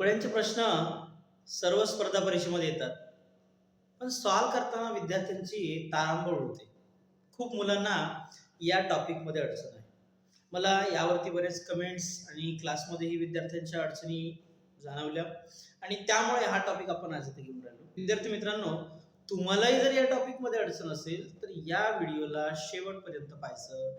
ठोकळ्यांचे प्रश्न सर्व स्पर्धा परीक्षेमध्ये येतात. पण सॉल्व करताना विद्यार्थ्यांची तारांबळ होते खूप मुलांना या टॉपिकमध्ये अडचण आहे. मला यावरती बरेच कमेंट्स आणि क्लासमध्येही विद्यार्थ्यांच्या अडचणी जाणवल्या. आणि त्यामुळे हा टॉपिक आपण आज इथे घेऊन राहिलो. विद्यार्थी मित्रांनो तुम्हालाही जर या टॉपिकमध्ये अडचण असेल तर या व्हिडिओला शेवटपर्यंत पाहायचं.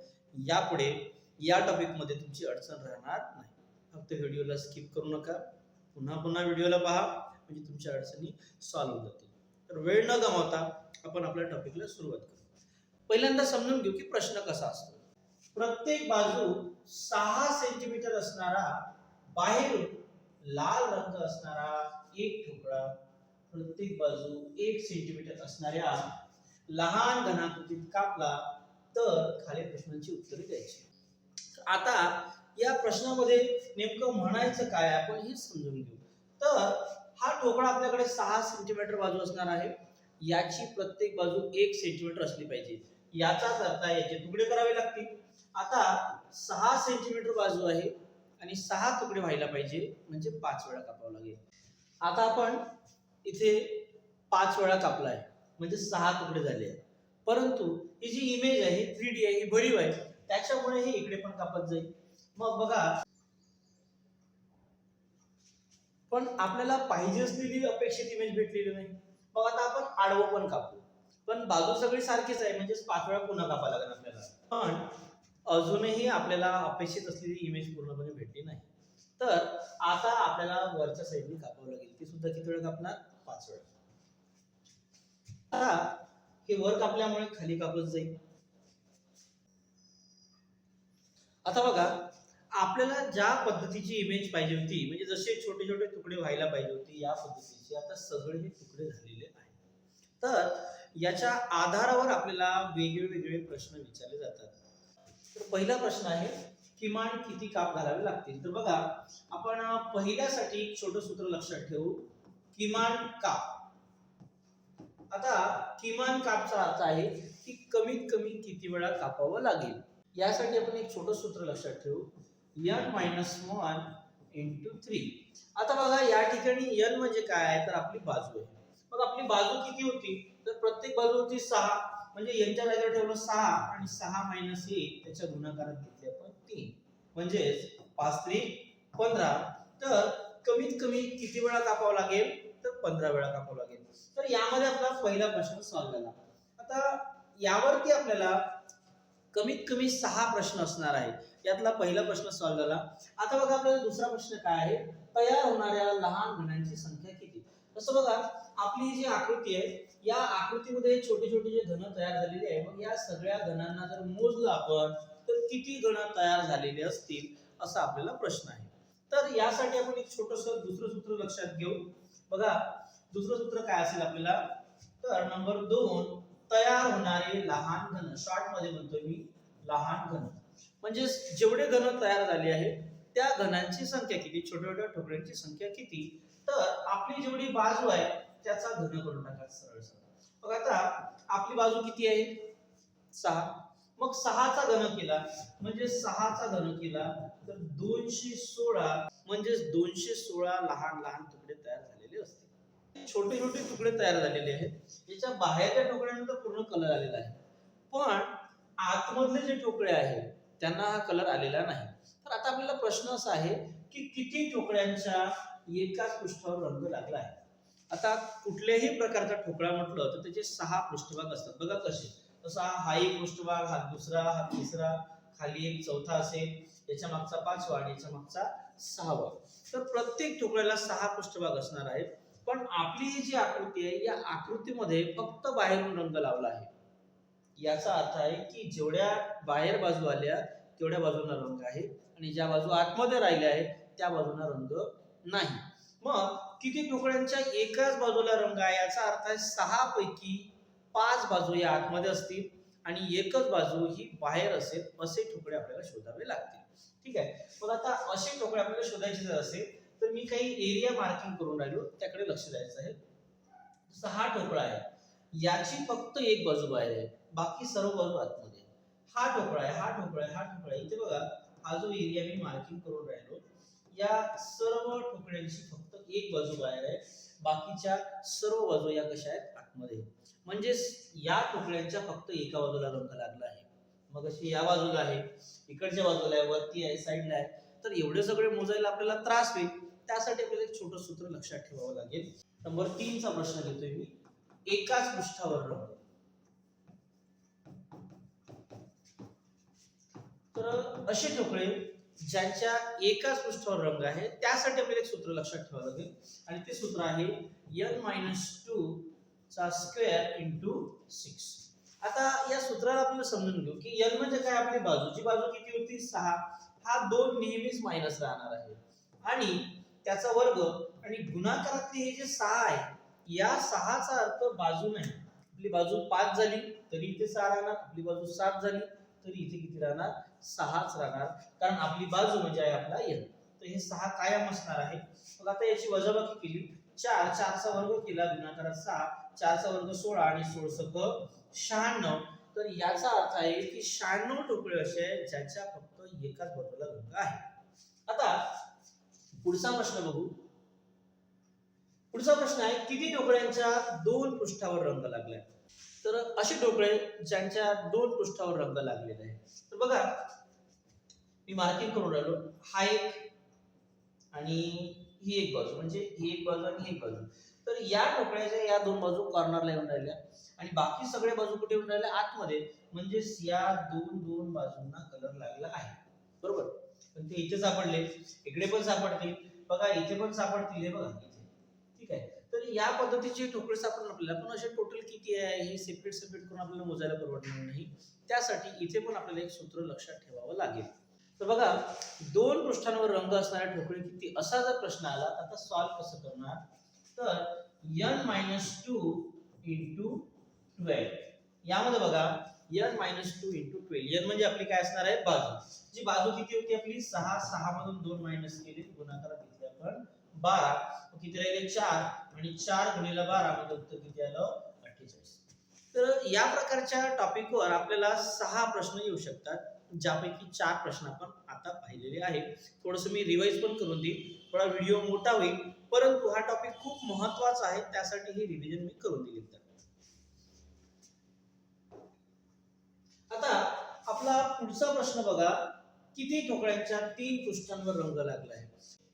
यापुढे या टॉपिकमध्ये तुमची अडचण राहणार नाही. फक्त व्हिडिओला स्किप करू नका. पुन्हा पुन्हा व्हिडिओला पहा म्हणजे तुमच्या अडचणी सॉल्व्ह होऊन जातील. तर वेळ न गमावता आपण आपल्या टॉपिकला सुरुवात करू. पहिल्यांदा समजून घेऊ की प्रश्न कसा असतो. प्रत्येक बाजू सहा सेंटीमीटर असणारा बाहेरून लाल रंग असणारा एक ठोकळा प्रत्येक बाजू एक सेंटीमीटर असणाऱ्या लहान घनाकृतीत कापला तर खालील प्रश्नांची उत्तरे द्यायची. आता या प्रश्नामध्ये नेमकं म्हणायचं काय आपण हे समजून घेऊ. तर हा ठोकळा आपल्याकडे सहा सेंटीमीटर बाजू असणार आहे. याची प्रत्येक बाजू एक सेंटीमीटर असली पाहिजे. याचाच अर्थ आहे याचे तुकडे करावे लागतील. आता सहा सेंटीमीटर बाजू आहे आणि सहा तुकडे व्हायला पाहिजे म्हणजे पाच वेळा कापावं लागेल. आता आपण इथे पाच वेळा कापला आहे म्हणजे सहा तुकडे झाले आहेत. परंतु ही जी इमेज आहे थ्री डी आहे ही भरीव आहे. त्याच्यामुळे हे इकडे पण कापत जाईल. मग बघा. पण आपल्याला पाहिजे असलेली अपेक्षित इमेज भेटलेली नाही. मग आता आपण आडवं पण कापू. पण बाजू सगळी सारखीच आहे म्हणजे पाच वेळा पुन्हा कापा लागेल आपल्याला. पण अजूनही आपल्याला अपेक्षित असलेली इमेज पूर्णपणे भेटली नाही. तर आता आपल्याला वरच्या साईडने कापावं लागेल. ती सुद्धा किती वेळ कापणार? पाच वेळा. आता हे वर कापल्यामुळे खाली कापत जाईल. आता बघा आपल्याला ज्या पद्धतीची इमेज पाहिजे होती म्हणजे जसे छोटे छोटे तुकडे व्हायला पाहिजे होते या पद्धतीचे आता सगळे हे तुकडे झालेले आहेत. तर याच्या आधारावर आपल्याला वेगळे वेगळे प्रश्न विचारले जातात. तर पहिला प्रश्न आहे किमान किती काप घालावे लागतील? तर बघा आपण पहिल्यासाठी एक छोटं सूत्र लक्षात ठेवू. किमान काप. आता किमान कापचा अर्थ आहे की कमीत कमी किती वेळा कापावं लागेल? यासाठी आपण एक छोटं सूत्र लक्षात ठेवू. N minus one into three आता बघा या ठिकाणी एन म्हणजे काय आहे? तर आपली बाजू आहे. मग आपली बाजू किती होती? तर प्रत्येक बाजू होती सहा. म्हणजे यांच्या जागेवर ठेवलं सहा आणि सहा मायनस एक त्याच्या गुणाकारात घेतले आपण तीन. म्हणजेच पाच त्रिक पंधरा. तर कमीत कमी किती वेळा कापावं लागेल? तर पंधरा वेळा कापावं लागेल. तर यामध्ये आपला पहिला प्रश्न सॉल्व्ह झाला. आता यावरती आपल्याला कमीत कमी सहा प्रश्न असणार आहे यातला पहिला प्रश्न सॉल्व्ह झाला. आता बघा आपल्याला दुसरा प्रश्न काय आहे? तयार होणाऱ्या लहान घनांची संख्या किती? तसं बघा आपली जी आकृती आहे या आकृतीमध्ये छोटे छोटे जे घन तयार झालेले आहे मग या सगळ्या घनांना जर मोजलं आपण तर किती घण तयार झालेले असतील असा आपल्याला प्रश्न आहे. तर यासाठी आपण एक छोटस दुसरं सूत्र लक्षात घेऊ. बघा दुसरं सूत्र काय असेल आपल्याला? तर नंबर दोन तयार होणारे लहान घन शॉर्टमध्ये म्हणतो मी लहान घन म्हणजे जेवढे घन तयार झाले आहेत त्या घनांची संख्या किती? छोट्या छोट्या ठोकळ्यांची संख्या किती? तर आपली जेवढी बाजू आहे त्याचा घन करून टाका सरळ सरळ मग आता आपली बाजू किती आहे? सहा. मग सहाचा घन केला म्हणजे सहाचा घन केला तर दोनशे सोळा म्हणजेच दोनशे सोळा लहान लहान तुकडे तयार झालेले असतील. छोटे छोटे तुकडे तयार झालेले आहेत. याच्या बाहेरच्या ठोकळ्यानंतर पूर्ण कलर आलेला आहे. पण आतमधले जे ठोकळे आहेत त्यांना हा कलर आलेला नाही. तर आता आपल्याला प्रश्न असा आहे की किती ठोकळ्यांच्या एकाच पृष्ठावर रंग लागला आहे? आता कुठल्याही प्रकारचा ठोकळा म्हटलं तर त्याचे सहा पृष्ठभाग असतात. बघा कसे. तसा हा एक पृष्ठभाग हा दुसरा हा तिसरा खाली एक चौथा असेल. याच्या मागचा पाचवा आणि याच्या मागचा सहावा. तर प्रत्येक ठोकळ्याला सहा पृष्ठभाग असणार आहेत. पण आपली ही जी आकृती आहे या आकृतीमध्ये फक्त बाहेरून रंग लावला आहे. याचा अर्थ आहे की जेवढ्या बाहेर बाजू आल्या तेवढ्या बाजूला रंग आहे. आणि ज्या बाजू आतमध्ये राहिल्या आहेत त्या बाजूला रंग नाही. मग किती तुकड्यांच्या एकाच बाजूला रंग आहे याचा अर्थ आहे सहा पैकी पाच बाजू या आतमध्ये असतील आणि एकच बाजू ही बाहेर असेल असे तुकडे आपल्याला शोधावे लागतील. ठीक आहे? मग आता असे ठोकळे आपल्याला शोधायचे जर असेल तर मी काही एरिया मार्किंग करून राहिलो त्याकडे लक्ष द्यायचं आहे. सहा ठोकळा आहे याची फक्त एक बाजू बाहेर आहे. बाकी सर्व बाजू आतमध्ये. हा ठोकळा आहे हा ठोकळा आहे हा ठोकळा आहे. इथे बघा हा जो एरिया मी मार्किंग करून राहिलो या सर्व ठोकळ्यांची फक्त एक बाजू बाहेर आहे. बाकीच्या सर्व बाजू या कशा आहेत? आतमध्ये. म्हणजेच या ठोकळ्यांच्या फक्त एका बाजूला रंग लागला आहे. मग अशी या बाजूला आहे इकडच्या बाजूला आहे वरती आहे साईडला आहे. तर एवढे सगळे मोजायला आपल्याला त्रास होईल. त्यासाठी आपल्याला एक छोटं सूत्र लक्षात ठेवावं लागेल. नंबर तीनचा प्रश्न घेतोय मी. एकाच पृष्ठावर तर असे ठोकळे ज्यांच्या एकाच पृष्ठावर रंग आहे त्यासाठी आपल्याला एक सूत्र लक्षात ठेवावं लागेल. आणि ते सूत्र आहे एन मायनस टू चा स्क्वेअर इंटू सिक्स आता या सूत्राला आपल्याला समजून घेऊ की एन म्हणजे काय आपली बाजूची बाजू किती होती? सहा. हा दोन नेहमीच मायनस राहणार आहे. आणि त्याचा वर्ग आणि गुणाकारातले हे जे सहा आहे या सहाचा अर्थ बाजू नाही. आपली बाजू पाच झाली तरी इथे सहा राहणार. आपली बाजू सात झाली तरी इथे किती राहणार? सहाच राहणार. कारण आपली बाजू म्हणजे आहे आपला एन तर हे सहा कायम असणार आहे. मग आता याची वजाबाकी केली. चार चारचा वर्ग केला. गुणाकारात सहा चारचा वर्ग सोळा आणि सोळसक शहाण्णव. तर याचा अर्थ आहे की शहाण्णव टोकळे असे आहेत ज्याच्या फक्त एकाच बाजूला रंग आहे आता पुढचा प्रश्न बघू. पुढचा प्रश्न आहे किती टोकड्यांच्या दोन पृष्ठावर रंग लागलाय? तर असे टोकळे ज्यांच्या दोन पृष्ठावर रंग लागलेला आहे तर बघा मी मार्किंग करून राहिलो. हा एक आणि ही एक बाजू. म्हणजे ही एक बाजू आणि ही एक बाजू. तर या टोकड्याच्या या दोन बाजू कॉर्नरला येऊन राहिल्या. आणि बाकी सगळ्या बाजू कुठे येऊन राहिल्या आतमध्ये. म्हणजेच या दोन दोन बाजूंना कलर लागला आहे. बरोबर? पण ते इथे सापडले. इकडे पण सापडतील. बघा इथे पण सापडतील. हे बघा इथे. ठीक आहे? तर या पद्धतीची ठोकळे सापडून आपल्याला पण असे टोटल किती आहे हे सेपरेट सेपरेट करून आपल्याला मोजायला परवडणार नाही. त्यासाठी इथे पण आपल्याला एक सूत्र लक्षात ठेवावं लागेल. तर बघा दोन पृष्ठांवर रंग असणाऱ्या ठोकळी किती? असा जर प्रश्न आला तर आता सॉल्व्ह कसं करणार? तर N minus two into twelve यामध्ये बघा N minus two into twelve N म्हणजे आपली काय असणार आहे? बाजू. जी बाजू किती होती आपली? सहा सहा मधून दोन मायनस केले गुणाकारात घेतले आपण बारा. किती राहिले? चार. आणि चार गुणिला बारा म्हणजे उत्तर किती आलं? अठ्ठेचाळीस. तर या प्रकारच्या टॉपिकवर आपल्याला सहा प्रश्न येऊ शकतात ज्यापैकी चार प्रश्न आपण आता पाहिलेले आहेत. थोडस मी रिवाइज पण करून देईन. थोडा व्हिडिओ मोठा होईल परंतु हा टॉपिक खूप महत्त्वाचा आहे त्यासाठी हे रिव्हिजन मी करून दिले आता आपला पुढचा प्रश्न बघा किती ठोकळ्यांच्या तीन पृष्ठांवर रंग लागला आहे?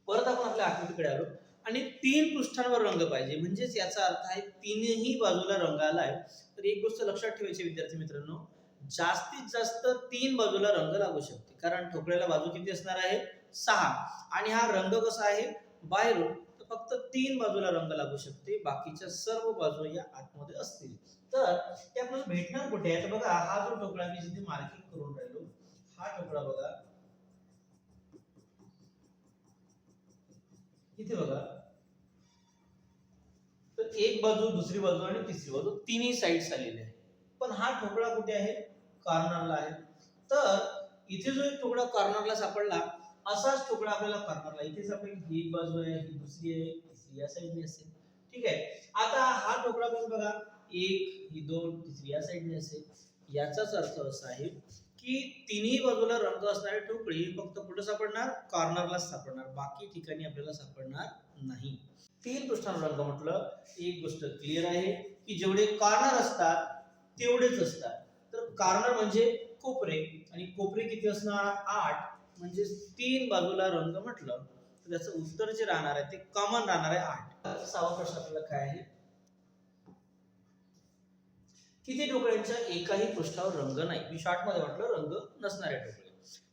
परत आपण आपल्या आकृतीकडे आलो. आणि तीन पृष्ठांवर रंग पाहिजे. म्हणजेच याचा अर्थ आहे तीनही बाजूला रंग आलाय तर एक गोष्ट लक्षात ठेवायची विद्यार्थी मित्रांनो. जास्तीत जास्त तीन बाजूला रंग लागू शकते. कारण ठोकळ्याला बाजू किती असणार आहे? सहा. आणि हा रंग कसा आहे? बाहेरून. तर फक्त तीन बाजूला रंग लागू शकते. बाकीच्या सर्व बाजू या आतमध्ये असतील. तर ते भेटणार कुठे? आहे तर बघा हा जो ठोकळा मी जिथे मार्किंग करून राहिलो हा ठोकळा बघा. इथे बघा. एक बाजू दुसरी बाजू आणि तिसरी बाजू तिन्ही साईड्स आलेले आहे पण हा ठोकळा कुठे आहे? कॉर्नरला आहे. तर इथे जो एक ठोकळा कॉर्नरला सापडला असाच ठोकळा आपल्याला कॉर्नरला. इथे सापडेल ही एक बाजू आहे ही दुसरी आहे तिसरी या साईडने असेल. ठीक आहे? आता हा ठोकळा पण बघा? एक ही दोन तिसरी या साईडने असेल. याचाच अर्थ असा आहे की तिन्ही बाजूला रंग असणारी ठोकळे फक्त कुठे सापडणार? कॉर्नरलाच सापडणार. बाकी ठिकाणी आपल्याला सापडणार नाही. तीन पृष्ठांवर रंग म्हटलं. एक गोष्ट क्लिअर आहे की जेवढे कॉर्नर असतात तेवढेच असतात. तर कॉर्नर म्हणजे कोपरे आणि कोपरे किती असणार? आठ. म्हणजे तीन बाजूला रंग म्हटलं तर त्याचं उत्तर जे राहणार आहे ते कॉमन राहणार आहे आठ. सहावा प्रश्न आपल्याला काय आहे? किती डोकळ्यांच्या एकाही पृष्ठावर रंग नाही? मी शॉर्टमध्ये म्हटलं रंग नसणारे ठोकळे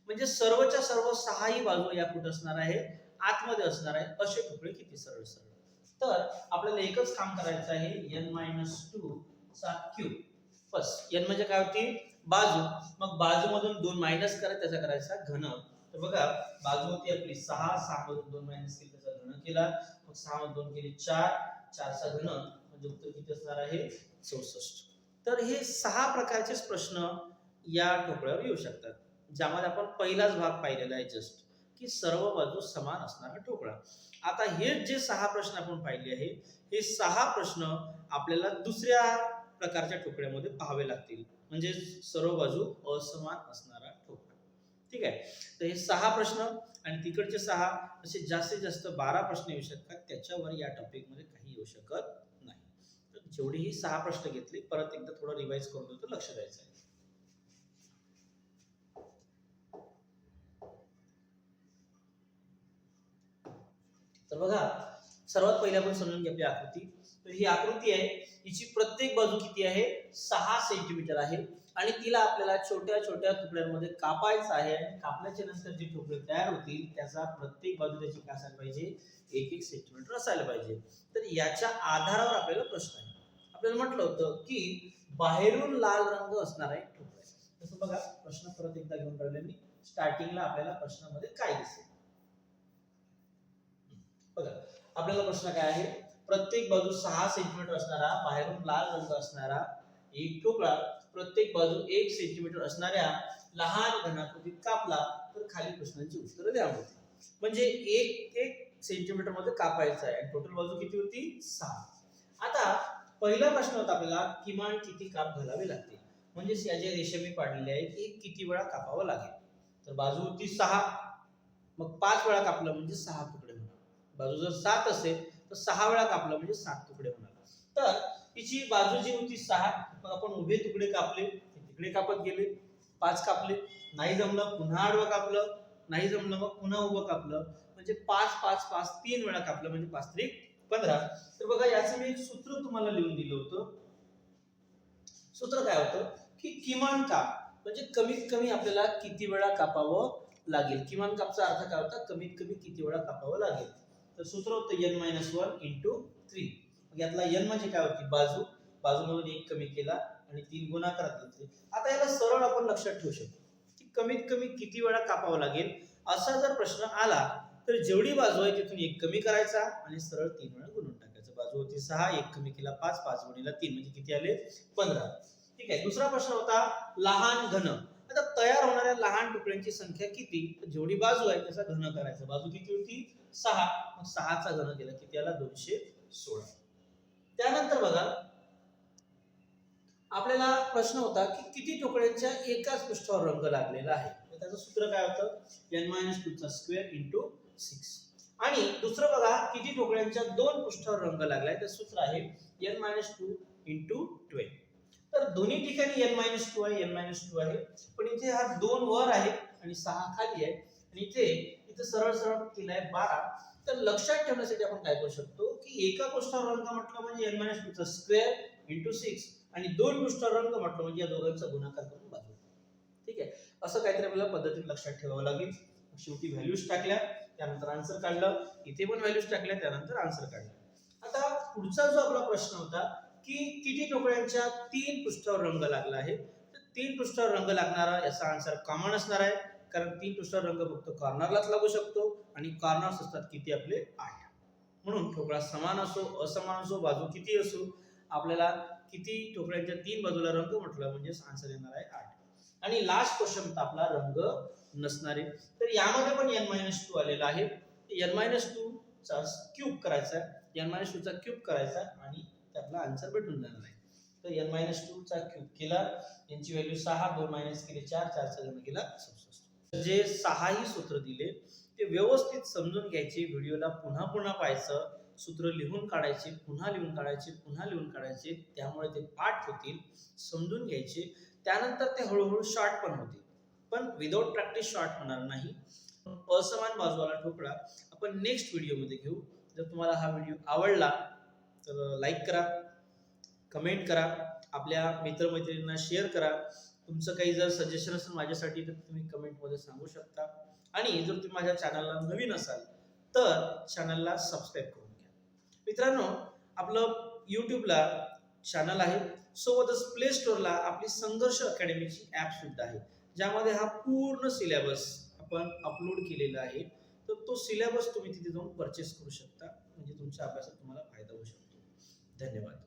म्हणजे सर्वच्या सर्व सहाही बाजू या कुठं असणार आहे? आतमध्ये असणार आहे. असे ठोकळे किती सरळ सरळ. तर आपल्याला एकच काम करायचं आहे एन मायनस टू चा क्यूब बस एन म्हणजे काय होती? बाजू. मग बाजूमधून दोन मायनस करा त्याचा करायचा घन. तर बघा बाजू होती आपली सहा सहा मधून दोन मायनस केली त्याचा घन केला. मग सहा मधून दोन केली चार. चारचा घन म्हणजे उत्तर किती असणार आहे? चौसष्ट. तर हे सहा प्रकारचेच प्रश्न या ठोकळ्यावर येऊ शकतात ज्यामध्ये आपण पहिलाच भाग पाहिलेला आहे जस्ट की सर्व बाजू समान असणारा ठोकळा. आता हे जे सहा प्रश्न आपण पाहिले आहे हे सहा प्रश्न आपल्याला दुसऱ्या प्रकारच्या ठोकळ्यामध्ये पाहावे लागतील. म्हणजे सर्व बाजू असमान असणारा ठोकळा. ठीक आहे? तर हे सहा प्रश्न आणि तिकडचे सहा असे जास्तीत जास्त बारा प्रश्न येऊ शकतात. त्याच्यावर या टॉपिकमध्ये काही येऊ शकत नाही. तर जेवढेही सहा प्रश्न घेतले परत एकदा थोडं रिवाईज करून देतो लक्ष द्यायचं आहे. तर बघा सर्वात पहिले आपण समजून घ्या आपली आकृती. तर ही आकृती आहे हिची प्रत्येक बाजू किती आहे? सहा सेंटीमीटर आहे. आणि तिला आपल्याला छोट्या छोट्या तुकड्यांमध्ये कापायचं आहे आणि कापल्याच्या नंतर जे तुकडे तयार होतील त्याचा प्रत्येक बाजू त्याची काय असायला पाहिजे एक एक सेंटीमीटर असायला पाहिजे. तर याच्या आधारावर आपल्याला प्रश्न आहे. आपल्याला म्हटलं होतं की बाहेरून लाल रंग असणार आहे ठोकळा तसं बघा प्रश्न परत एकदा घेऊन राहिले मी. स्टार्टिंगला आपल्याला प्रश्नामध्ये काय दिसेल? बघा आपल्याला प्रश्न काय आहे? प्रत्येक बाजू सहा सेंटीमीटर असणारा बाहेरून लाल रंग असणारा एक ठोकळा प्रत्येक बाजू एक सेंटीमीटर असणाऱ्या लहान घनाकृतीत कापला तर खाली प्रश्नांची उत्तरं द्या होती म्हणजे एक एक सेंटीमीटरमध्ये कापायचं आहे. टोटल बाजू किती होती? सहा. आता पहिला प्रश्न होता आपल्याला किमान किती काप घालावे लागतील? म्हणजेच या ज्या रेषा मी पाडलेल्या आहेत एक किती वेळा कापावं लागेल? तर बाजू होती सहा. मग पाच वेळा कापलं म्हणजे सहा फुट. बाजू जर सात असेल तर सहा वेळा कापलं म्हणजे सात तुकडे होणार. तर तिची बाजू जी होती सहा मग आपण उभे तुकडे कापले तिकडे कापत गेले पाच कापले नाही जमलं पुन्हा आडवं कापलं नाही जमलं मग पुन्हा उभं कापलं म्हणजे पाच पाच पाच तीन वेळा कापलं म्हणजे पाच त्रिक पंधरा. तर बघा याचं मी एक सूत्र तुम्हाला लिहून दिलं होतं. सूत्र काय होतं? की किमान काप म्हणजे कमीत कमी आपल्याला किती वेळा कापावं लागेल? किमान कापचा अर्थ काय होता? कमीत कमी किती वेळा कापावं लागेल? तर सूत्र होतं N minus one into three मग यातला एन म्हणजे काय होती? बाजू. बाजूमधून एक कमी केला आणि तीन गुणाकारात घेतले. आता याला सरळ आपण लक्षात ठेवू शकतो. की कमीत कमी किती वेळा कापावं लागेल? असा जर प्रश्न आला तर जेवढी बाजू आहे तिथून एक कमी करायचा आणि सरळ तीन वेळा गुणून टाकायचं. बाजू होती सहा एक कमी केला पाच पाच गुणीला तीन. म्हणजे किती आले? पंधरा. ठीक आहे. दुसरा प्रश्न होता लहान घन. आता तयार होणाऱ्या लहान तुकड्यांची संख्या किती? जेवढी बाजू आहे त्याचा घन करायचा. बाजू किती होती? सहा. मग सहाचा घन केला किती आला दोनशे सोळा. त्यानंतर बघा आपल्याला प्रश्न होता की किती तुकड्यांच्या एकाच पृष्ठावर रंग लागलेला आहे? त्याचं सूत्र काय होतं? एन मायनस टू चा स्क्वेअर इंटू सिक्स आणि दुसरं बघा किती तुकड्यांच्या दोन पृष्ठावर रंग लागलाय? तर सूत्र आहे N minus two into twelve तर दोन्ही ठिकाणी एन मायनस टू आहे एन मायनस टू आहे. पण इथे हा दोन वर आहे आणि सहा खाली आहे. आणि इथे इथे सरळ सरळ केलाय बारा. तर लक्षात ठेवण्यासाठी आपण काय करू शकतो की एका पृष्ठावर रंग म्हटलं म्हणजे एन मायनस टूचा स्क्वेअर इंटू सिक्स आणि दोन पृष्ठावर रंग म्हटलं म्हणजे या दोघांचा गुणाकार करून बाजू. ठीक आहे? असं काहीतरी आपल्याला पद्धतीने लक्षात ठेवावं लागेल. शेवटी व्हॅल्यूज टाकल्या त्यानंतर आन्सर काढलं. इथे पण व्हॅल्यूज टाकल्या त्यानंतर आन्सर काढलं. आता पुढचा जो आपला प्रश्न होता की किती टोकळ्यांच्या तीन पृष्ठावर रंग लागला आहे? तर तीन पृष्ठावर रंग लागणारा याचा आन्सर कॉमन असणार आहे. कारण तीन पृष्ठावर रंग फक्त कॉर्नरलाच लागू शकतो आणि कॉर्नर्स असतात किती आपले आठ. म्हणून ठोकळा समान असो असमान असो बाजू किती असो आपल्याला किती ठोकळ्यांच्या तीन बाजूला रंग म्हटलं म्हणजे आन्सर येणार आहे आठ. आणि लास्ट क्वेश्चन आपला रंग नसणारे. तर यामध्ये पण एन मायनस टू आलेला आहे. एन मायनस टू चा क्यूब करायचा एन मायनस टू चा क्यूब करायचा आणि त्यातला आन्सर भेटून जाणार आहे. तर एन मायनस टू चा क्यूब केला यांची व्हॅल्यू सहा दोन मायनस केले चार चारचा घन केला सदुसष्ट जे सहाही सूत्र दिले ते व्यवस्थित समजून घ्यायचे व्हिडिओला पुन्हा पुन्हा पाहायचं सूत्र लिहून काढायचे पुन्हा लिहून काढायचे पुन्हा लिहून काढायचे त्यामुळे ते पाठ होतील समजून घ्यायचे त्यानंतर ते हळूहळू शॉर्ट पण होतील. पण विदाऊट प्रॅक्टिस शॉर्ट होणार नाही. असमान बाजूवाला ठोकळा. आपण नेक्स्ट व्हिडिओमध्ये घेऊ. जर तुम्हाला हा व्हिडिओ आवडला तर लाईक करा कमेंट करा आपल्या मित्रमैत्रिणींना शेअर करा. तुमचं काही जर सजेशन असेल माझ्यासाठी तर तुम्ही कमेंटमध्ये सांगू शकता. आणि जर तुम्ही माझ्या चॅनलला नवीन असाल तर चॅनलला सबस्क्राईब करून घ्या. मित्रांनो आपलं यूट्यूबला चॅनल आहे. सोबतच प्ले स्टोअरला आपली संघर्ष अकॅडमीची ॲप सुद्धा आहे. ज्यामध्ये हा पूर्ण सिलेबस आपण अपलोड केलेला आहे. तर तो सिलेबस तुम्ही तिथे जाऊन परचेस करू शकता. म्हणजे तुमच्या अभ्यासात तुम्हाला फायदा होऊ शकतो. धन्यवाद.